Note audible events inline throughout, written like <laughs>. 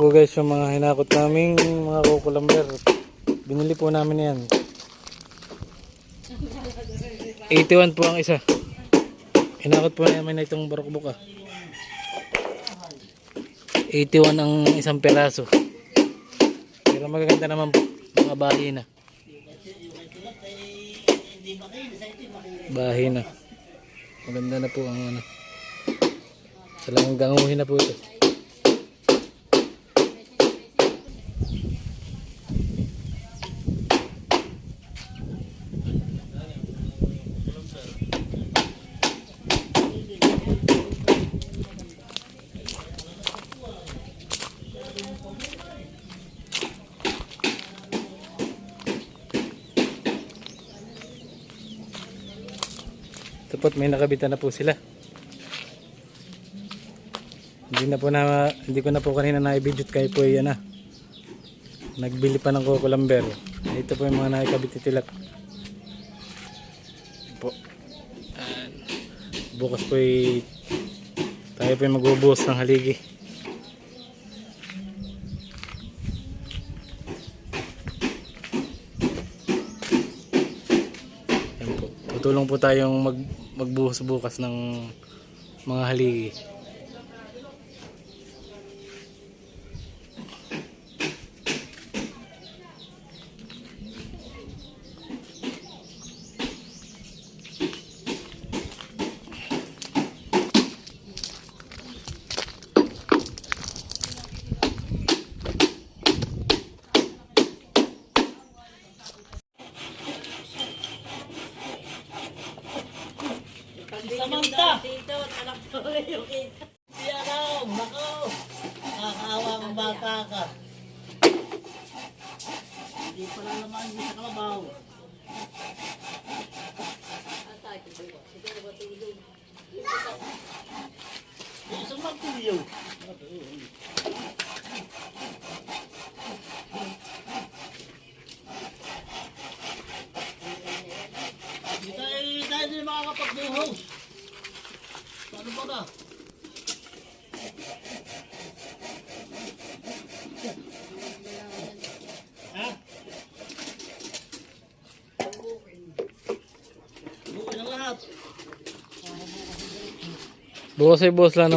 po guys yung mga hinakot naming mga kukulamber. Binili po namin yan. 81 po ang isa. Hinakot po namin na itong barokbok ah. 81 ang isang peraso. Pero magaganda naman po. Mga bahay na. Bahay na. Maganda na po ang ano. Talagang ganguhin na po ito. Tapos may nakabitan na po sila. Hindi na po na hindi ko na po kanina na-video kay po yan ah. Nagbili pa ng Coco Lamber. Ito po yung mga nakikabit titilak. Po. Bukas po ay tayo po yung magbubuhos ng haligi. Yan po. Tutulong po tayong mag, magbuhos bukas ng mga haligi. Samanta! Dito, anak ko yung kita. Di alam, nako. Nakakaawa ang bata ka. Hindi pala naman hindi sa kalabaw. Isang magtuliyo. Hindi tayo, tayo din makakapagbuhos. Ano ba ka? Ha? Bukin ang lahat. Bukas ay buhos lang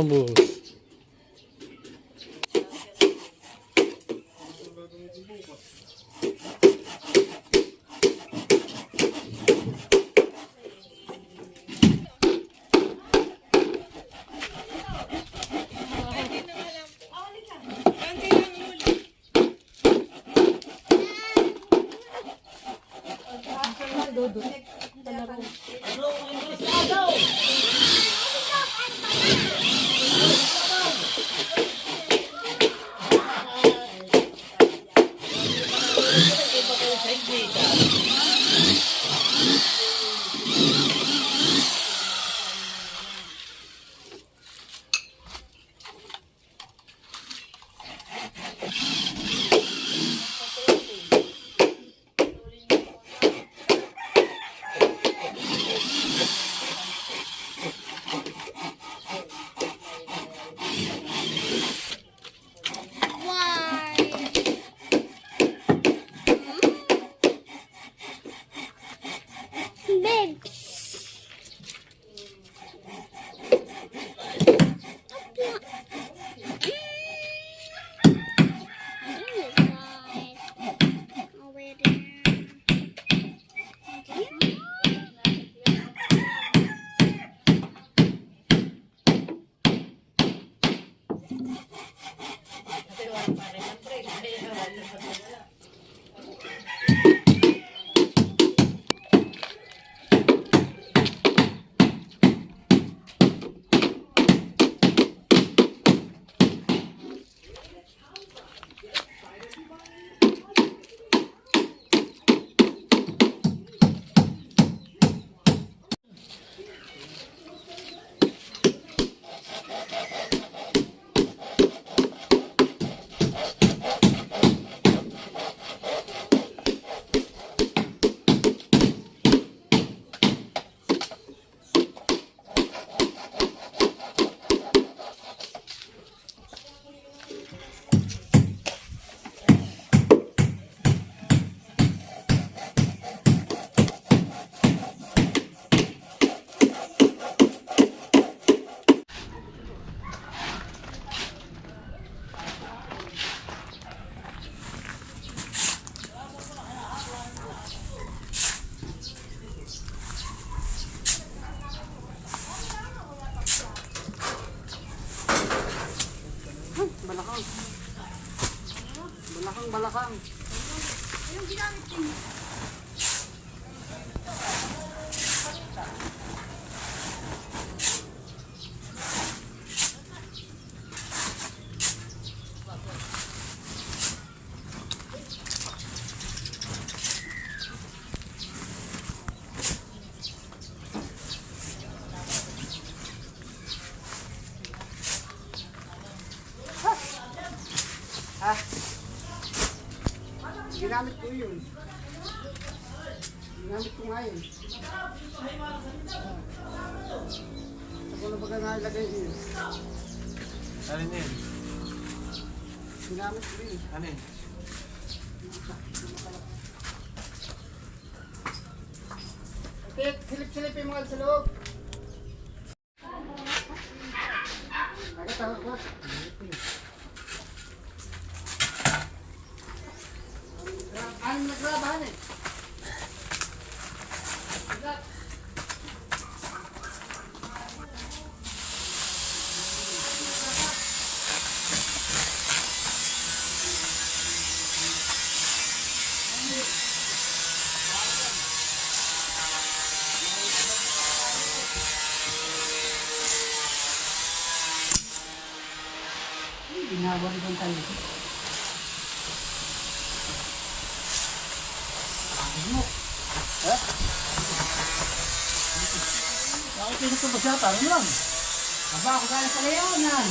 Ginamit ko nga yun. Ako na baga nailagay yun. Alin yun? Ginamit ko yun. Ano yun? Okay, silip-silipin mo nga sa loob. Ginawang doon tayo. Bakit pinito ba siya? Parang lang. Aba, ako kaya sa layonan.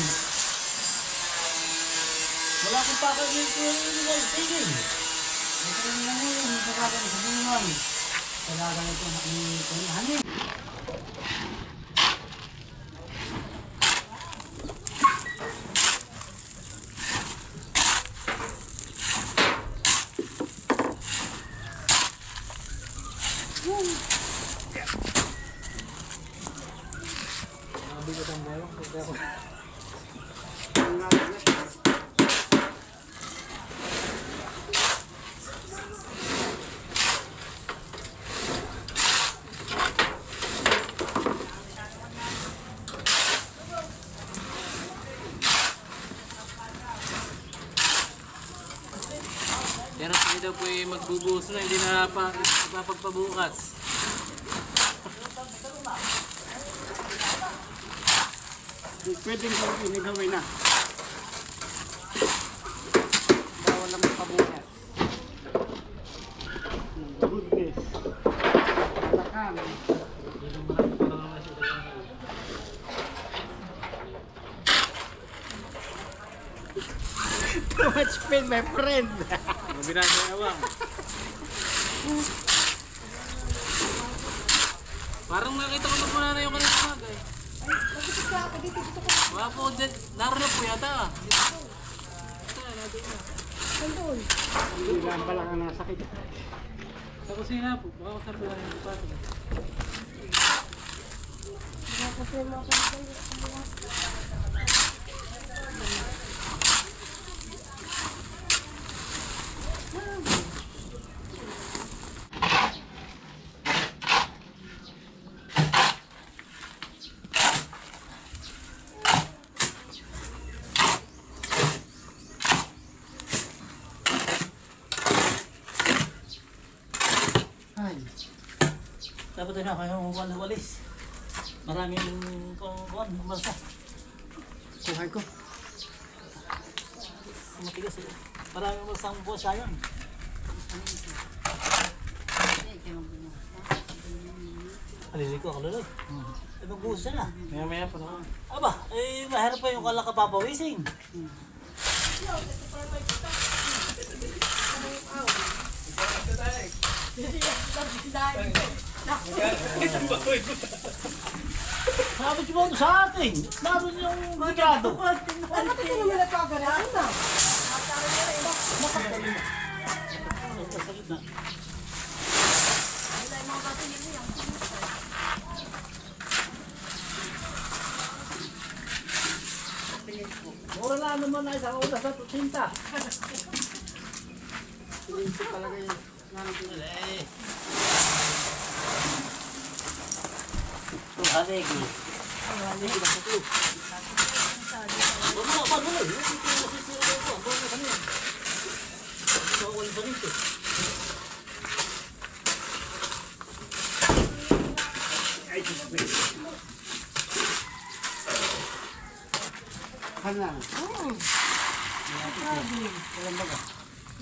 Wala akong pakal dito yung tigil. Ito lang lang yun, kaya sa buwan. Talaga na ito, nakikitahan eh. Mabigat Pero kami daw po ay magbubuhos na, hindi na pa, papagpabukas. Pwedeng kung inigawin na. Bawal lang pabukas. Goodness. Malakan. Too much pain, my friend. Mabinasa yung awang. Parang nakita ko na po na yung kanina umaga eh. Wala po, dyan, naroon na po yata ah. Hindi lang pala ka nasakit. Sa kusina po, baka sa po yung pato. Ay, Dapat na kayong walis. Maraming kung kuwan, umalsa. kuhay ko. Matigas eh. Maraming umalsa ang buwan siya yun. Alili ko, kalulog. Eh, magbuhos siya na. Maya maya pa naman. Aba, eh, mahirap pa yung kala kapapawising. Sabi ko ba sa atin? Naroon yung ligado. Ano ka naman nagkaganahan na? Sa. Mura lang naman na isang una sa tutinta. Silinsi talaga yun. Tuhanig. Tuhanig. Mamaya, paano na? Hindi ko ako yung ganito. Ano na?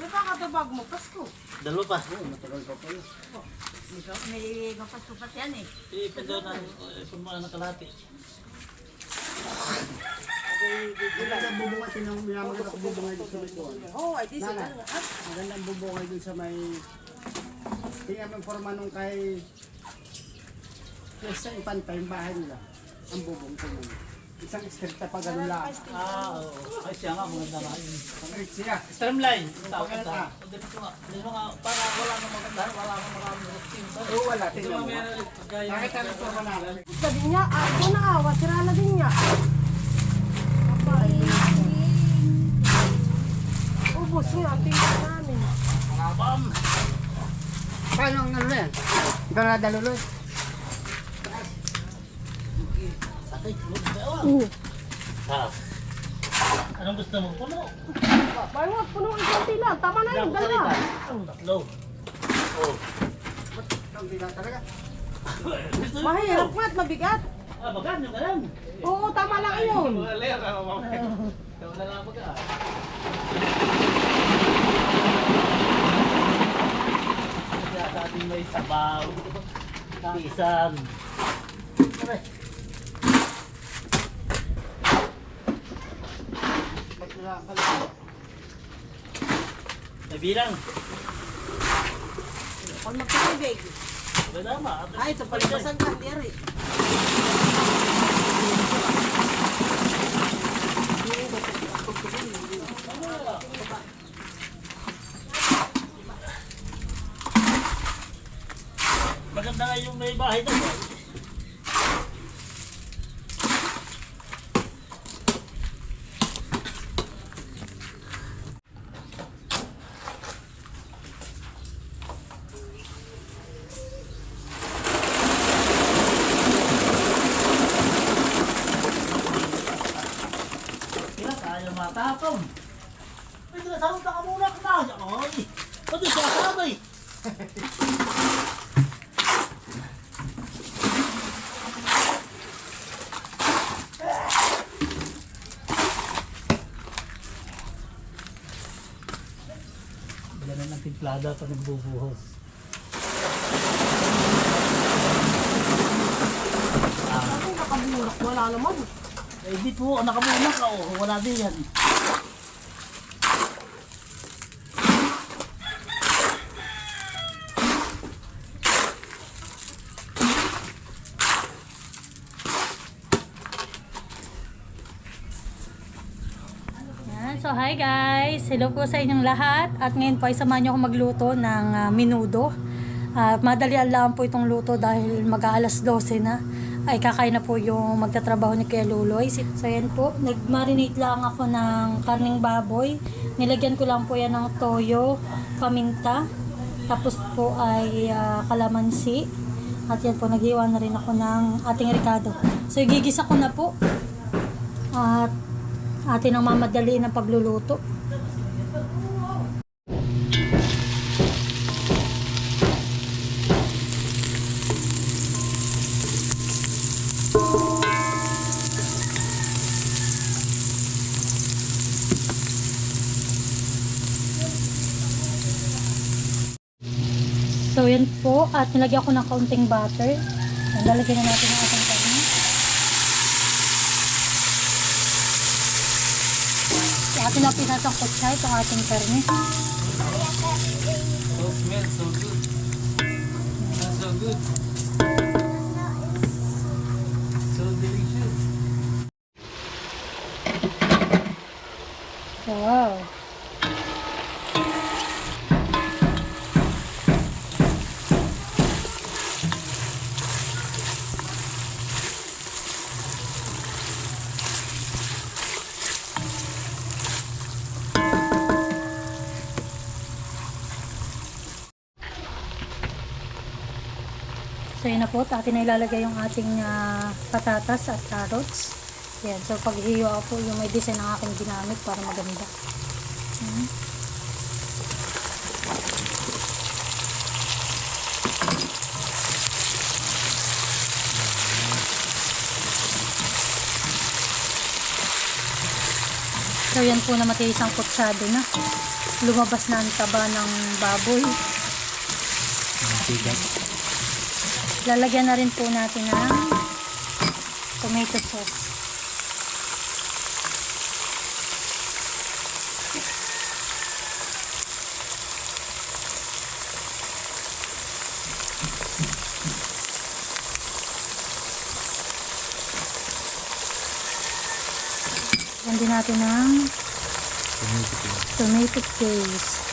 Di ba katabag mo? Pasko. Dalawa pa. Matagal pa pala. Ikaw, may mapasko pa yan eh. Ipagdaw na eh, kung mga nakalati. Magandang bubungay din ang minamagod ako bubungay doon sa may doon. Oo, ay di. Nana, magandang bubungay doon sa may... Tingnan mo yung forma nung kay... Yes, sa ipantay yung bahay nila. Ang bubong ko mo. Isang stricta pa ganun lang. Ah, oo. Ay, siya nga, maganda nga rich siya. Streamline. Tawag Maganda. ka. Hindi ko nga. Ko nga. Para wala nang maganda. Wala nang maraming routine. Oo, wala. Tingnan mo. Gaya. Nakita mo yung forma namin. Sabi niya, ako na awa, sira na din niya. Ubus niya, ang tingin namin. Bam! Paano ang ano na yan? Ikaw na daluloy. Sakit. Oo. Ha? Anong gusto mo? Puno. Wag puno ang konti lang. Tama na yung dalawa. Tatlo. Oh. Mahirap nga at mabigat. Ah, bagan yung ganun. Oo, tama lang yun. Wala na baga. Kaya dating may sabaw. Pisan. Aray. Pag wala ang kalito. May bilang. Pag magkakibig. Wala ma. Ay, ito pala basag ka, diri. Maganda nga yung may bahay doon. Kaya kaya matapon. Pwede na sarong ka muna kumaya. Ay, pwede siya sabay. Ganun ang timplada pag nagbubuhos. Ako nakabulak, wala naman. Eh di po, nakamuna ka oh. Wala din. Yan. So, hi guys! Hello po sa inyong lahat. At ngayon po ay samahan niyo ako magluto ng ah, minudo. At madalian lang po itong luto dahil mag-aalas 12 na. Ay kakain na po yung magtatrabaho ni Kuya Luloy. So, yan po. Nag-marinate lang ako ng karning baboy. Nilagyan ko lang po yan ng toyo, paminta. Tapos po ay ah, kalamansi. At yan po, naghiwa na rin ako ng ating ricado. So, igigisa ko na po. At atin ang mamadali ng pagluluto. Po, at nilagyan ko ng kaunting butter. Yan, lalagyan na natin ang ating karne. Atin na pinasangkot siya itong ating karne. So smells so good. so good. So delicious. Wow! At atin na ilalagay yung ating ah, patatas at carrots. Yan, so paghihiwa po yung may design ng aking ginamit para maganda. Yan. So yan po na matiis ang kutsado na. Lumabas na ang taba ng baboy. Mantika. Lalagyan na rin po natin ng tomato sauce. Lagyan din natin ng tomato paste.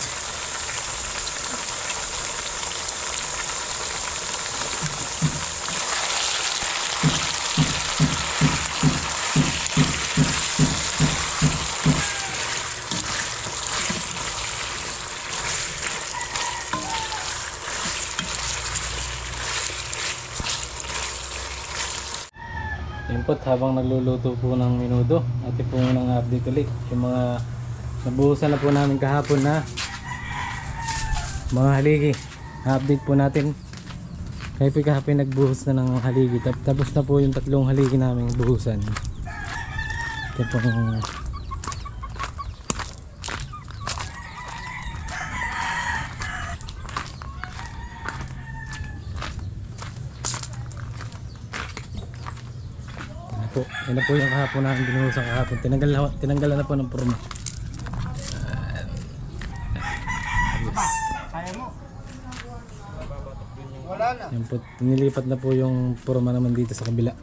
Yun po, habang nagluluto po ng minudo, ate po munang update ulit. Yung mga nabuhusan na po namin kahapon na mga haligi. update po natin. Kaya po kahapon nagbuhos na ng haligi. Tap- Tapos na po yung tatlong haligi namin buhusan. Ito po Yan na po yung kahapon namin binuhusan kahapon. Tinanggal, na- tinanggal na po ng forma. Kaya mo. Wala na. Yan po. Nilipat na po yung forma naman dito sa kabila.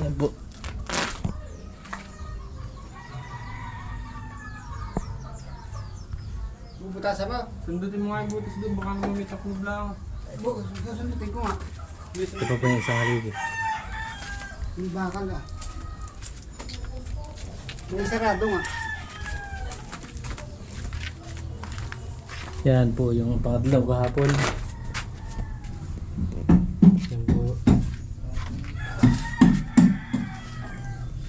Yan po. Bubutasan mo. Sundutin mo nga yung butis doon, baka naman may taklob lang. Susundutin ko nga. Ito pa po yung isang haligi. Yung bakal ah. May sarado nga. Yan po yung pangatlo kahapon. Yan po.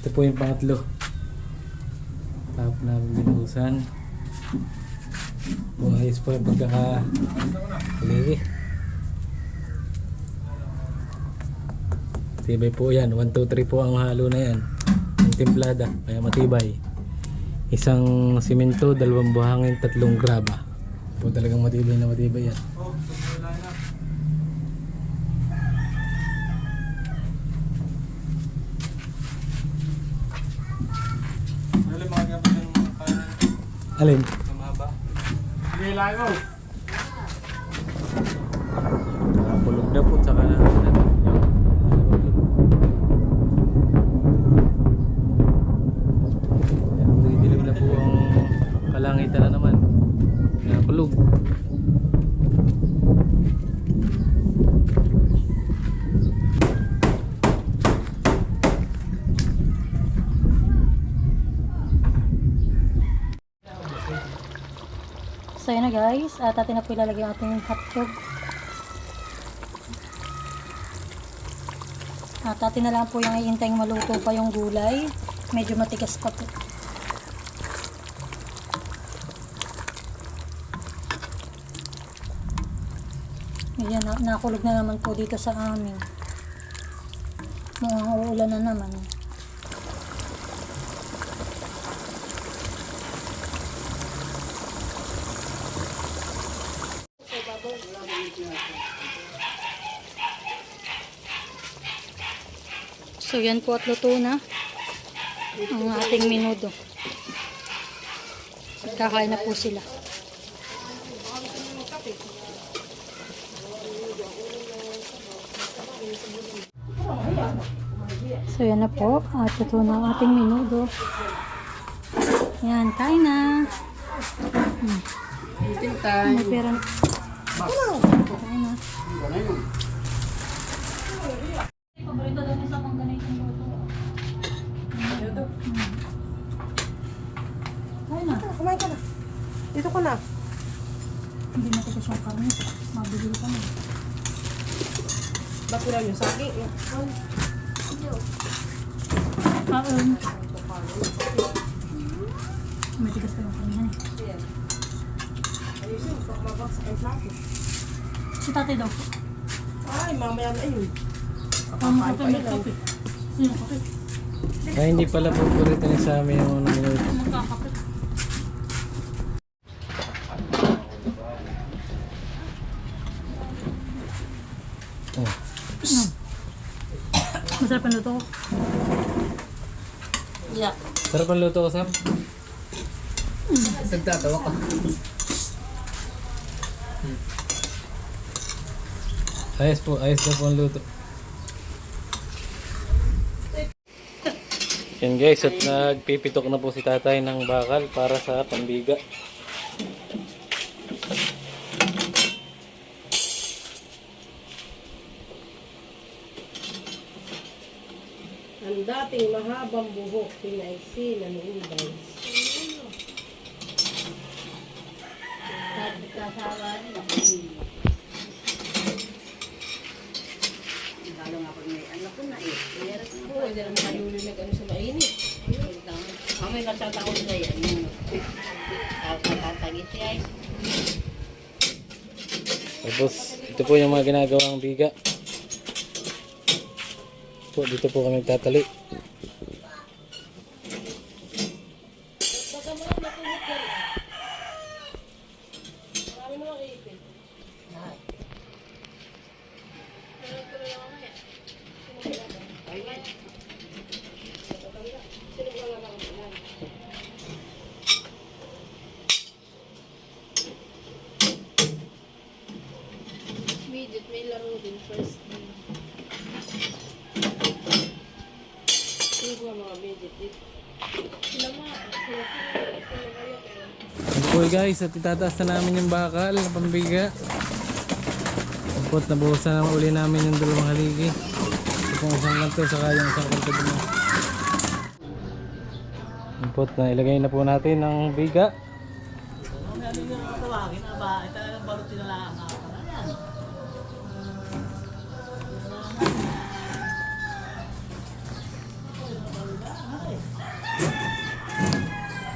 Ito po yung pangatlo. Tapos namin binuhusan. Buhayos po yung pagkaka haligi. Tibay po yan. 1, 2, 3 po ang halo na yan. Ang timplada. Kaya matibay. Isang simento, dalawang buhangin, tatlong graba. Po talagang matibay na matibay yan. Alin? na. Hindi lago. Nakapulog na po sa kanan. Didilim na po ang kalangitan na naman. Nakapulog. So yun na guys, at atin na po ilalagay ang ating hotdog. At atin na lang po yung iintay maluto pa yung gulay. Medyo matigas pa po. Ayan, na nakulog na naman po dito sa amin. Mukhang uulan na naman. So yan po at luto na ang ating minudo. Kakain na po sila. So yan na po at luto na ang ating minudo. Yan, kain na. Eating time. May pera na. Kain na. Wala yun. Paborito daw niya sa pang ganitong luto. Kain na. Kumain ka na. Dito ko na. Hindi na ito siyang karne. Mabili ka na. Bakulan yung saging. Ah, um, may tigas pa lang kami yan eh. Si tatay daw po. Ay, mamaya na yun. Ang kape, may kape. Sino kape? Kaya hindi pala paborito niya sa amin yung unang minuto. Magkakape. Masarap ang luto ko. Yeah. Sarap ang luto ko, Sam. Nagtatawa ka. Ayos po, ayos na po ang luto. Yan guys, at nagpipitok na po si tatay ng bakal para sa pambiga. Ang dating mahabang buhok, pinaiksi na nuubay. Oo, hindi naman kaluli na ano sa mainit. Mamay nagtataon na yan. Kakatagit siya ay. Tapos, ito po yung mga ginagawang biga. Po, dito po kami tatali. Midget, may laro din first. Sino ba mga midget dito? Sila mga, sila sila sila kayo. Ito po guys, at itataas na namin yung bakal na pambiga. Tapos nabuhusan naman uli namin yung dalawang haligi. Pong isang kanto, saka yung isang kanto din. Import na ilagay na po natin ang biga. Mamaya din yung matawagin. Aba, talagang balot nila ang.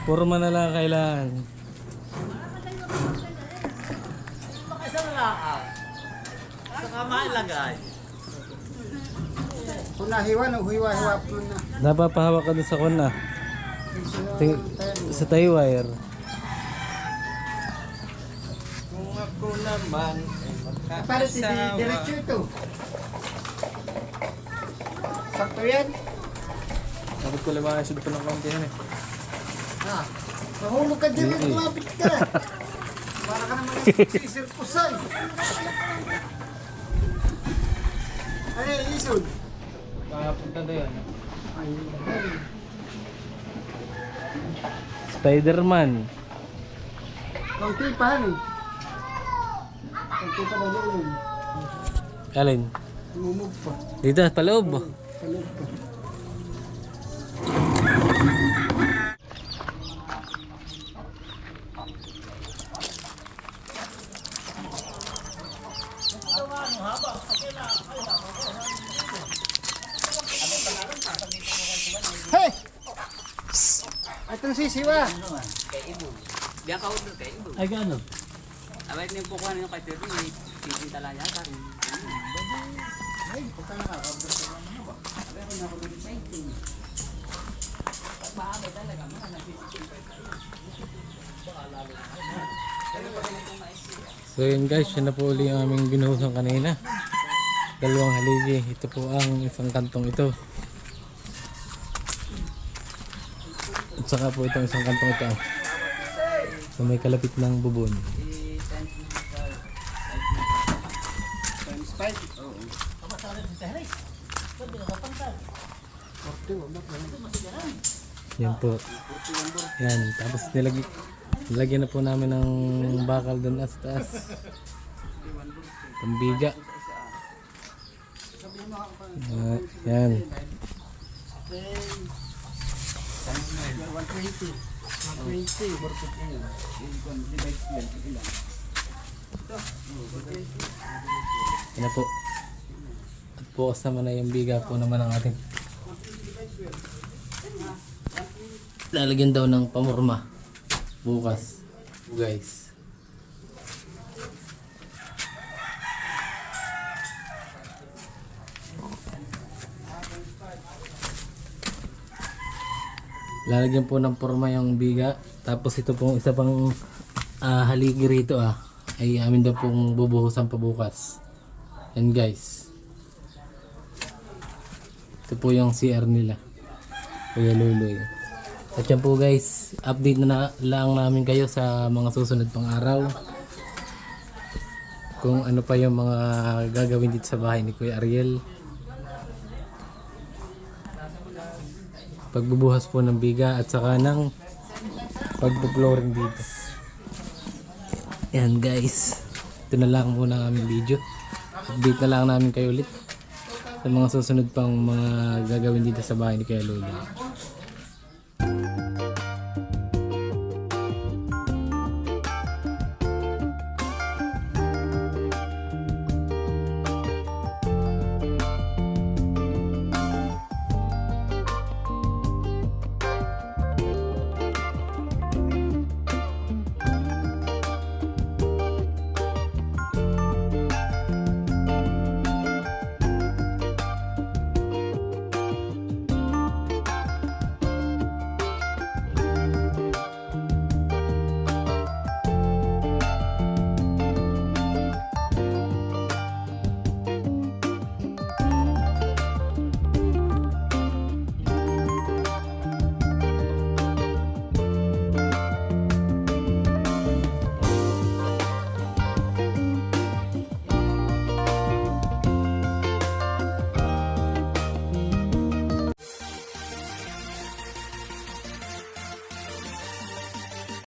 Purma na lang kailangan. Ah. Saka mailagay. Kung nahiwa, no, hiwa-hiwa po na. Napapahawak ka doon sa kuna. Ti- sa tie wire. Kung ako naman ay Para si magkakasawa. diretso ito. Sakto yan. Dapat ko liwanag siya pa ng konti yan eh. Ah, mahulog ka din, lumapit ka. <laughs> Ka naman sisirkusay. Ano yung isod? Makapunta na. Ay, Spider-Man. Kaunti pa eh. Kaunti pa ba doon? Alin? Lumog pa. Dito, paloob. Kalog pa. Atong sisiwa. Ay, gano'n? Abay niyo po kuha niyo kay Terry, may titinta lang yata. So yun guys, yun na po uli yung aming binuhusan kanina. Dalawang haligi. Ito po ang isang kantong ito. Saka po itong isang kantong ito. So may kalapit ng bubon. Yan po. Yan. Tapos nilag nilagyan na po namin ng bakal doon as taas. Pambiga. Uh, yan. 120. 120. Yan na po. bukas naman na yung biga po naman ang ating lalagyan daw ng pamorma bukas guys lalagyan po ng forma yung biga. Tapos ito pong isa pang ah, haligi rito ah. Ay amin daw pong bubuhusan pa bukas. Yan guys. Ito po yung CR nila. Kuya Luloy at yan po guys. Update na, na lang namin kayo sa mga susunod pang araw. Kung ano pa yung mga gagawin dito sa bahay ni Kuya Ariel pagbubuhas po ng biga at saka ng pagpo-flooring dito. Yan guys. Ito na lang muna ang aming video. Update na lang namin kayo ulit sa mga susunod pang mga gagawin dito sa bahay ni Kuya Lolo.